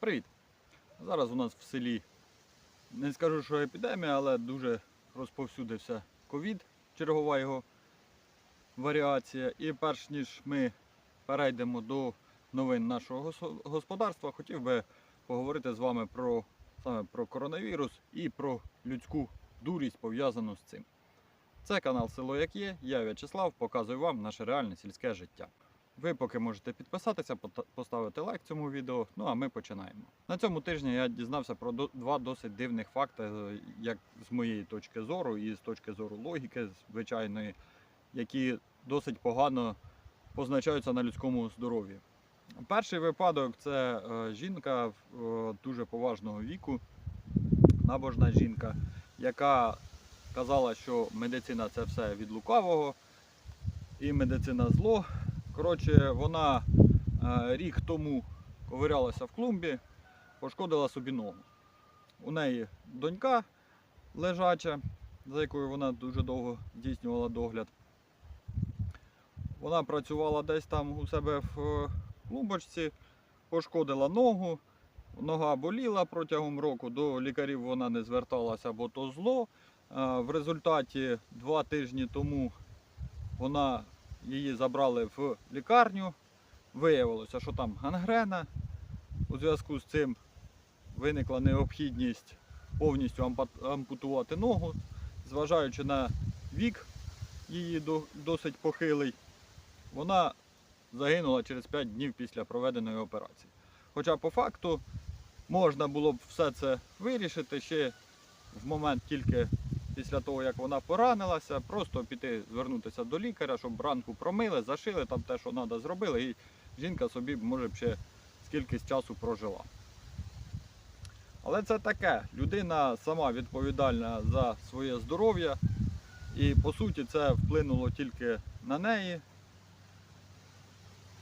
Привіт! Зараз у нас в селі не скажу, що епідемія, але дуже розповсюдився ковід, чергова його варіація. І перш ніж ми перейдемо до новин нашого господарства, хотів би поговорити з вами про саме про коронавірус і про людську дурість пов'язану з цим. Це канал Село Як Є. Я В'ячеслав, показую вам наше реальне сільське життя. Ви поки можете підписатися, поставити лайк цьому відео. Ну а ми починаємо. На цьому тижні я дізнався про два досить дивних факти, е, як з моєї точки зору, і з точки зору логіки звичайної, які досить погано позначаються на людському здоров'ї. Перший випадок це е, жінка е, дуже поважного віку, набожна жінка, яка казала, що медицина це все від лукавого і медицина зло. Коротше, вона е, рік тому ковирялася в клумбі, пошкодила собі ногу. У неї донька лежача, за якою вона дуже довго здійснювала догляд. Вона працювала десь там у себе в е, клумбочці, пошкодила ногу, нога боліла протягом року, до лікарів вона не зверталася, бо то зло. Е, В результаті два тижні тому вона її забрали в лікарню. Виявилося, що там гангрена. У зв'язку з цим виникла необхідність повністю ампутувати ногу, зважаючи на вік її досить похилий, вона загинула через 5 днів після проведеної операції. Хоча по факту можна було б все це вирішити ще в момент тільки після того, як вона поранилася, просто піти звернутися до лікаря, щоб ранку промили, зашили там те, що треба, зробили, і жінка собі може б ще скількись часу прожила. Але це таке. Людина сама відповідальна за своє здоров'я, і по суті це вплинуло тільки на неї.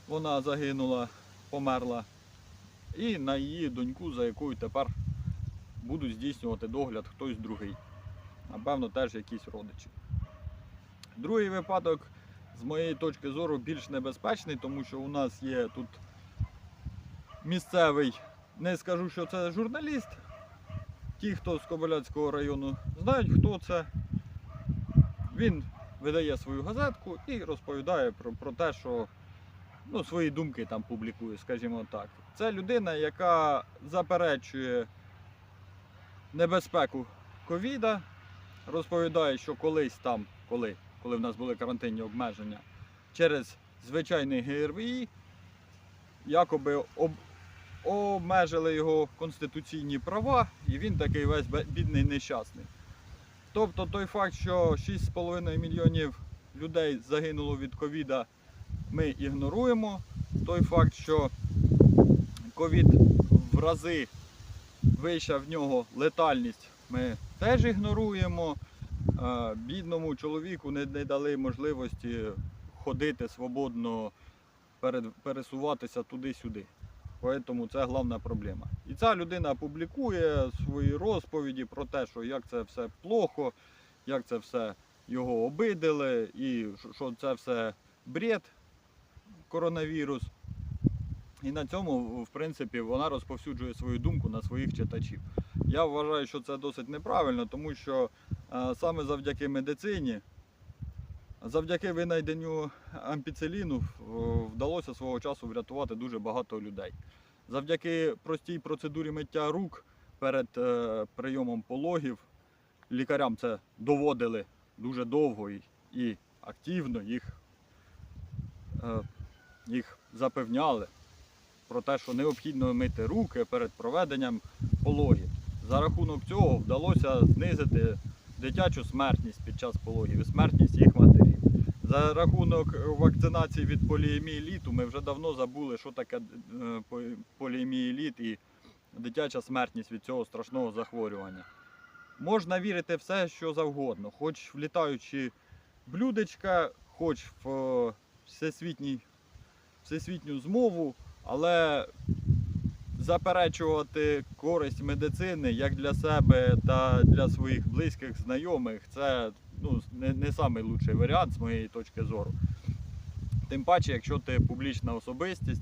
Вона загинула, померла, і на її доньку, за якою тепер будуть здійснювати догляд хтось другий напевно, теж якісь родичі. Другий випадок, з моєї точки зору, більш небезпечний, тому що у нас є тут місцевий, не скажу, що це журналіст. Ті, хто з Кобиляцького району знають, хто це. Він видає свою газетку і розповідає про, про те, що ну, свої думки там публікує, скажімо так. Це людина, яка заперечує небезпеку ковіда, розповідає, що колись там, коли, коли в нас були карантинні обмеження, через звичайний ГРВІ якоби об, обмежили його конституційні права, і він такий весь бідний нещасний. Тобто той факт, що 6,5 мільйонів людей загинуло від ковіда, ми ігноруємо. Той факт, що ковід в рази вища в нього летальність, ми теж ігноруємо. Бідному чоловіку не, дали можливості ходити свободно, пересуватися туди-сюди. Тому це головна проблема. І ця людина публікує свої розповіді про те, що як це все плохо, як це все його обидили, і що це все бред, коронавірус. І на цьому, в принципі, вона розповсюджує свою думку на своїх читачів. Я вважаю, що це досить неправильно, тому що е, саме завдяки медицині, завдяки винайденню ампіциліну вдалося свого часу врятувати дуже багато людей. Завдяки простій процедурі миття рук перед е, прийомом пологів лікарям це доводили дуже довго і, і активно їх, е, їх запевняли про те, що необхідно мити руки перед проведенням пологів. За рахунок цього вдалося знизити дитячу смертність під час пологів і смертність їх матерів. За рахунок вакцинації від поліеміеліту ми вже давно забули, що таке е, поліеміеліт і дитяча смертність від цього страшного захворювання. Можна вірити все, що завгодно, хоч в літаючі блюдечка, хоч в е, всесвітню змову, але заперечувати користь медицини як для себе та для своїх близьких знайомих, це ну, не, не самий лучший варіант з моєї точки зору. Тим паче, якщо ти публічна особистість,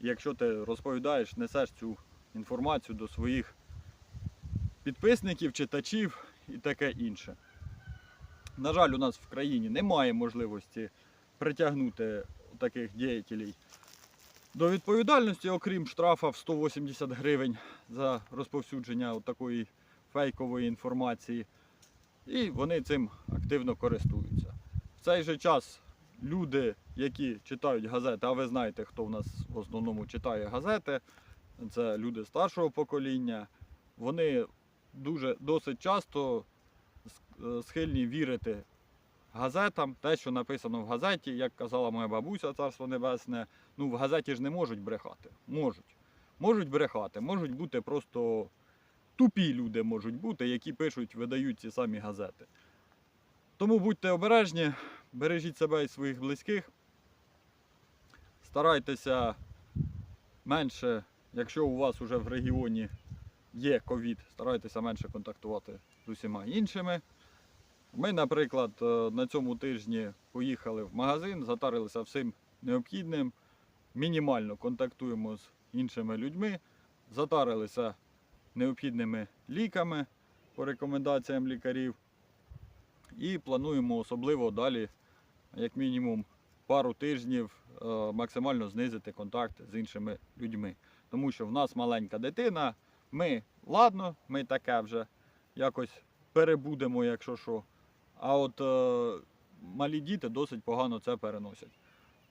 якщо ти розповідаєш, несеш цю інформацію до своїх підписників, читачів і таке інше. На жаль, у нас в країні немає можливості притягнути таких діятелів до відповідальності, окрім штрафа в 180 гривень за розповсюдження такої фейкової інформації. І вони цим активно користуються. В цей же час люди, які читають газети, а ви знаєте, хто в нас в основному читає газети, це люди старшого покоління, вони дуже досить часто е, схильні вірити газетам, те, що написано в газеті, як казала моя бабуся, царство небесне, ну в газеті ж не можуть брехати. Можуть. Можуть брехати, можуть бути просто тупі люди можуть бути, які пишуть, видають ці самі газети. Тому будьте обережні, бережіть себе і своїх близьких. Старайтеся менше, якщо у вас вже в регіоні є ковід, старайтеся менше контактувати з усіма іншими. Ми, наприклад, е, на цьому тижні поїхали в магазин, затарилися всім необхідним, мінімально контактуємо з іншими людьми, затарилися необхідними ліками по рекомендаціям лікарів. І плануємо особливо далі, як мінімум, пару тижнів е, максимально знизити контакт з іншими людьми. Тому що в нас маленька дитина, ми, ладно, ми таке вже якось перебудемо, якщо що. А от е, малі діти досить погано це переносять.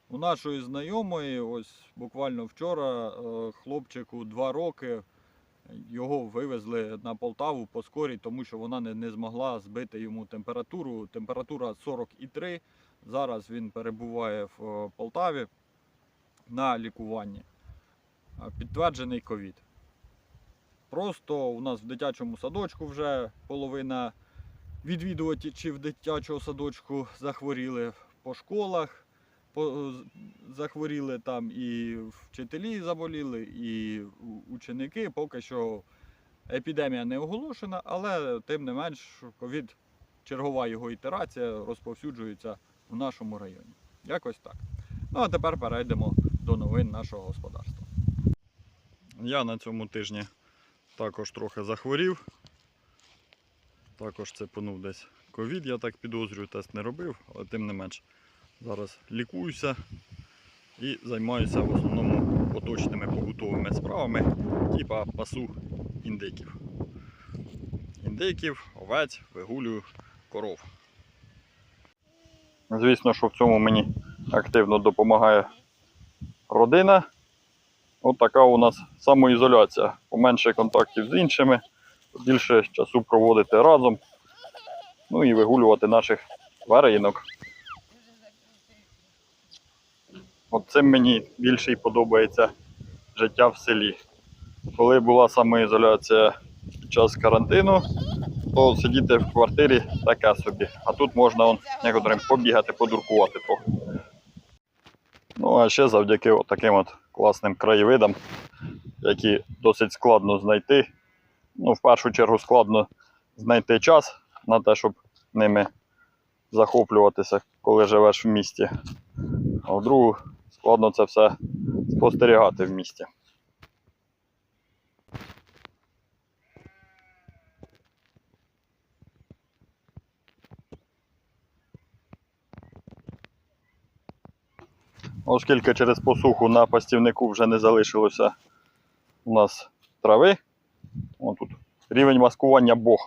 У нашої знайомої, ось буквально вчора, е, хлопчику 2 роки, його вивезли на Полтаву по скорій, тому що вона не, не змогла збити йому температуру. Температура 40,3. Зараз він перебуває в е, Полтаві на лікуванні. Підтверджений ковід. Просто у нас в дитячому садочку вже половина відвідувачів дитячого садочку захворіли по школах. Захворіли там і вчителі заболіли, і ученики. Поки що епідемія не оголошена, але тим не менш ковід, чергова його ітерація розповсюджується в нашому районі. Якось так. Ну а тепер перейдемо до новин нашого господарства. Я на цьому тижні також трохи захворів. Також це панув десь ковід, я так підозрюю, тест не робив, але тим не менш зараз лікуюся і займаюся в основному поточними побутовими справами, типа пасу індиків. Індиків, овець, вигулюю коров. Звісно, що в цьому мені активно допомагає родина. От така у нас самоізоляція. Поменше контактів з іншими, більше часу проводити разом. Ну і вигулювати наших тваринок. От мені більше і подобається життя в селі. Коли була самоізоляція під час карантину, то сидіти в квартирі таке собі. А тут можна некоторим побігати, подуркувати трохи. Ну а ще завдяки таким от класним краєвидам, які досить складно знайти. Ну, в першу чергу складно знайти час на те, щоб ними захоплюватися, коли живеш в місті. А в другу складно це все спостерігати в місті. Оскільки через посуху на пастівнику вже не залишилося у нас трави, О, тут рівень маскування Бог,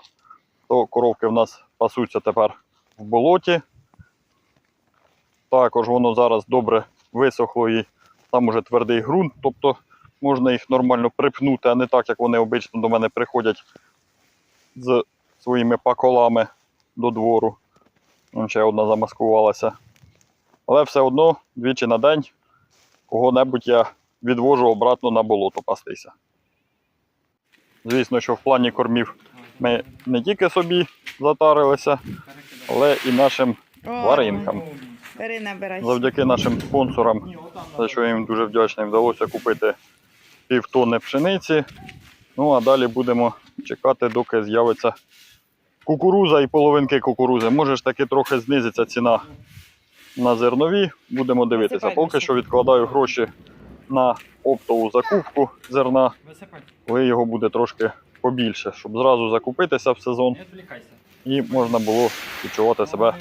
то коровки в нас пасуться тепер в болоті. Також воно зараз добре висохло і там уже твердий ґрунт, тобто можна їх нормально припнути, а не так, як вони обично до мене приходять з своїми паколами до двору. Вон ще одна замаскувалася. Але все одно двічі на день кого-небудь я відвожу обратно на болото пастися. Звісно, що в плані кормів ми не тільки собі затарилися, але і нашим тваринкам. Бери набирай. Завдяки нашим спонсорам, за що я їм дуже вдячний, вдалося купити півтонни пшениці. Ну а далі будемо чекати, доки з'явиться кукуруза і половинки кукурузи. Може ж таки трохи знизиться ціна на зернові. Будемо дивитися. Поки що відкладаю гроші на оптову закупку зерна, коли його буде трошки побільше, щоб зразу закупитися в сезон і можна було відчувати себе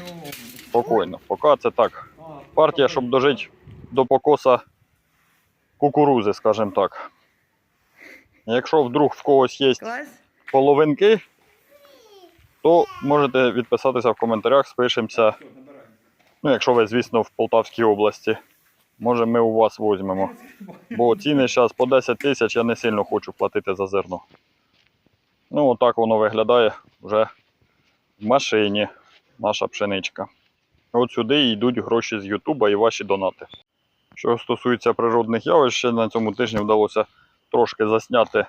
спокійно. Поки це так. Партія, щоб дожити до покоса кукурузи, скажімо так. Якщо вдруг в когось є половинки, то можете відписатися в коментарях, спишемося. Ну, якщо ви, звісно, в Полтавській області. Може, ми у вас візьмемо. Бо ціни зараз по 10 тисяч я не сильно хочу платити за зерно. Ну, отак воно виглядає вже в машині наша пшеничка. От сюди йдуть гроші з Ютуба і ваші донати. Що стосується природних явищ, на цьому тижні вдалося трошки засняти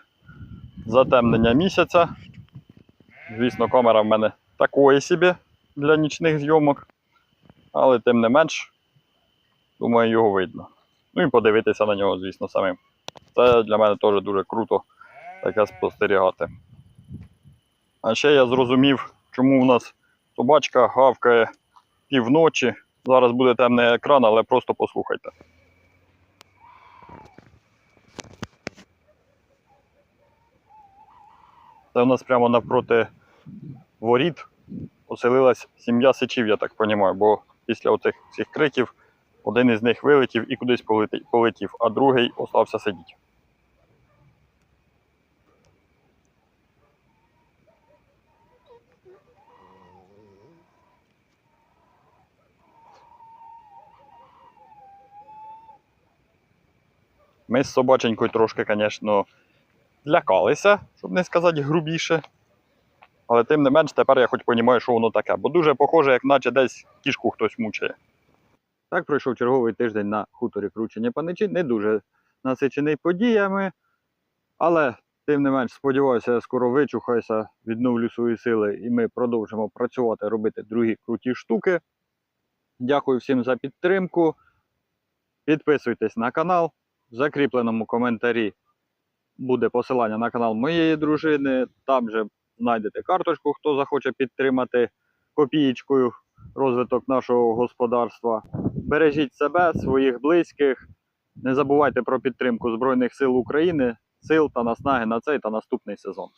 затемнення місяця. Звісно, камера в мене такої собі для нічних зйомок, але тим не менш, думаю, його видно. Ну і подивитися на нього, звісно, самим. Це для мене теж дуже круто таке спостерігати. А ще я зрозумів, чому у нас собачка гавкає півночі. Зараз буде темний екран, але просто послухайте. Це у нас прямо навпроти воріт оселилась сім'я сичів, я так розумію, бо після оцих всіх криків один із них вилетів і кудись полетів, а другий остався сидіти. Ми з собаченькою трошки, звісно, лякалися, щоб не сказати грубіше. Але тим не менш, тепер я хоч розумію, що воно таке. Бо дуже похоже, як наче десь кішку хтось мучає. Так пройшов черговий тиждень на хуторі Кручені Паничі. Не дуже насичений подіями. Але тим не менш, сподіваюся, я скоро вичухаюся, відновлю свої сили і ми продовжимо працювати, робити другі круті штуки. Дякую всім за підтримку. Підписуйтесь на канал. Закріпленому коментарі буде посилання на канал моєї дружини. Там же знайдете карточку, хто захоче підтримати копієчкою розвиток нашого господарства. Бережіть себе, своїх близьких. Не забувайте про підтримку Збройних сил України, сил та наснаги на цей та наступний сезон.